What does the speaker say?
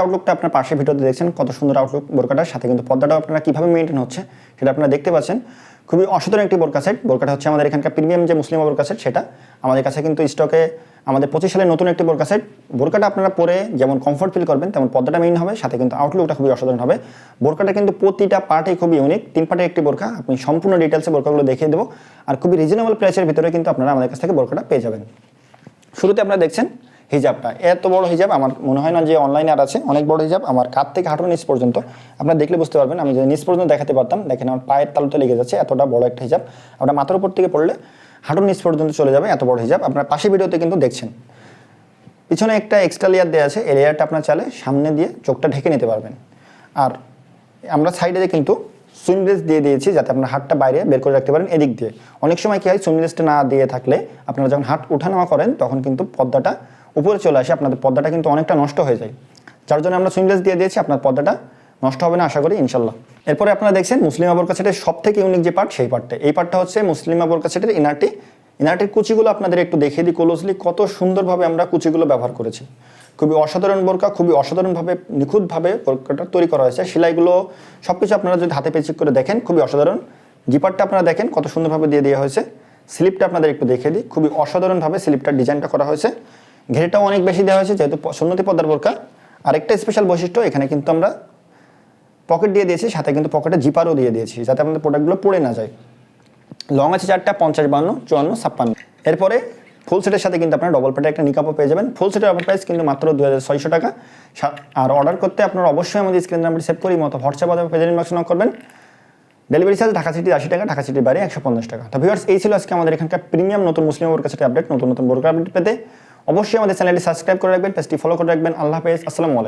আউটলুকটা আপনার পাশে ভিডিওতে দেখছেন, কত সুন্দর আউটলুক বোরকাটার সাথে কিন্তু পর্দাটাও আপনারা কীভাবে মেনটেন হচ্ছে সেটা আপনারা দেখতে পাচ্ছেন। খুবই অসাধারণ একটি বোরকা সেট বোরকাটা হচ্ছে আমাদের এখানকার প্রিমিয়াম যে মুসলিম বোরকা সেট সেটা। আমাদের কাছে কিন্তু স্টকে আমাদের পঁচিশ সালের নতুন একটি বোরকা সেট বোরকাটা আপনারা পরে যেমন কমফর্ট ফিল করবেন, তেমন পর্দাটা মেইন হবে। সাথে কিন্তু আউটলুকটা খুবই অসাধারণ হবে। বোরকাটা কিন্তু প্রতিটা পার্টে খুবই ইউনিক তিন পার্টে একটি বোরকা। আপনি সম্পূর্ণ ডিটেলসে বোরকাগুলো দেখিয়ে দেবো। আর খুবই রিজনেবল প্রাইসের ভিতরে কিন্তু আপনারা আমাদের কাছ থেকে বোরকাটা পেয়ে যাবেন। শুরুতে আপনারা দেখছেন হিজাবটা। এত বড় হিজাব আমার মনে হয় না যে অনলাইনে আর আছে। অনেক বড় হিজাব। আমার কাত থেকে হাঁটুর নিচ পর্যন্ত। আপনারা দেখলে বুঝতে পারবেন, আমি যে নিচ পর্যন্ত দেখাতে পারতাম। দেখেন আমার পায়ের তালুতে লেগে যাচ্ছে এতটা বড় একটা হিজাব। আপনার মাথার উপর থেকে পড়লে হাঁটুর নিচ পর্যন্ত চলে যাবে এত বড় হিজাব। আপনার পাশে ভিডিওতে কিন্তু দেখছেন। পিছনে একটা এক্সট্রা লেয়ার দেওয়া আছে। এই লেয়ারটা আপনার চালে সামনে দিয়ে চোখটা ঢেকে নিতে পারবেন। আর আমরা সাইডে কিন্তু সুইমলেস দিয়ে দিয়েছি যাতে আপনার হাতটা বাইরে বের করে রাখতে পারেন এদিক দিয়ে। অনেক সময় কী হয় সুইমলেসটা না দিয়ে থাকলে আপনারা যখন হাত উঠানামা করেন, তখন কিন্তু পর্দাটা উপরে চলে আসে, আপনাদের পর্দাটা কিন্তু অনেকটা নষ্ট হয়ে যায়। যার জন্য আমরা সুইমলেস দিয়ে দিয়েছি, আপনার পর্দাটা নষ্ট হবে না, আশা করি, ইনশাল্লাহ। এরপরে আপনারা দেখছেন মুসলিম আবরকা সেটের সব থেকে ইউনিক যে পার্ট সেই পার্টটা এই পার্টটা হচ্ছে মুসলিম আবরকা সেটের ইনারটি ইনারটির কুচিগুলো আপনাদের একটু দেখিয়ে দিই ক্লোজলি কত সুন্দরভাবে আমরা কুচিগুলো ব্যবহার করেছি। খুবই অসাধারণ বোরকা, খুবই অসাধারণভাবে, নিখুঁতভাবে বোরকাটা তৈরি করা হয়েছে। সেলাইগুলো সব কিছু আপনারা যদি হাতে পেঁচিক করে দেখেন, খুবই অসাধারণ। জিপারটা আপনারা দেখেন, কত সুন্দরভাবে দিয়ে দেওয়া হয়েছে। স্লিপটা আপনাদের একটু দেখিয়ে দিই। খুবই অসাধারণভাবে স্লিপটার ডিজাইনটা করা হয়েছে। ঘেরেটাও অনেক বেশি দেওয়া হয়েছে, যেহেতু সুন্নতি পদ্মার বোরকা আরেকটা স্পেশাল বৈশিষ্ট্য, এখানে কিন্তু আমরা পকেট দিয়ে দিয়েছি, সাথে কিন্তু পকেটে জিপারও দিয়ে দিয়েছি, যাতে আমাদের প্রোডাক্টগুলো পড়ে না যায়। লং আছে চারটা, পঞ্চাশ, বান্ন, চুয়ান্ন, ছাপ্পান্ন। এরপরে ফুল সেটের সাথে কিন্তু আপনার ডবল প্যাটে একটা নিকাপও পেয়ে যাবেন। ফুল সেটের অফার প্রাইস কিন্তু মাত্র দু হাজার ছয়শো টাকা। আর অর্ডার করতে আপনারা অবশ্যই আমাদের স্ক্রিন নাম্বার সেভ করি মতো হোয়াটসঅ্যাপ অথবা পেজের ইনবক্স নক করবেন। ডেলিভারি চার্জ ঢাকা সিটি আশি টাকা, ঢাকা সিটির বাইরে একশো পঞ্চাশ টাকা। তো ভিউয়ার্স এই ছিল আজকে আমাদের এখানকার প্রিমিয়াম নতুন মুসলিম বোরকা সেটের আপডেট নতুন নতুন বোরকা আপডেট পেতে। অবশ্যই আমাদের চ্যানেলটি সাবস্ক্রাইব করে রাখবেন পেজটি ফলো করে রাখবেন। আল্লাহ হাফেজ আসসালামু আলাইকুম।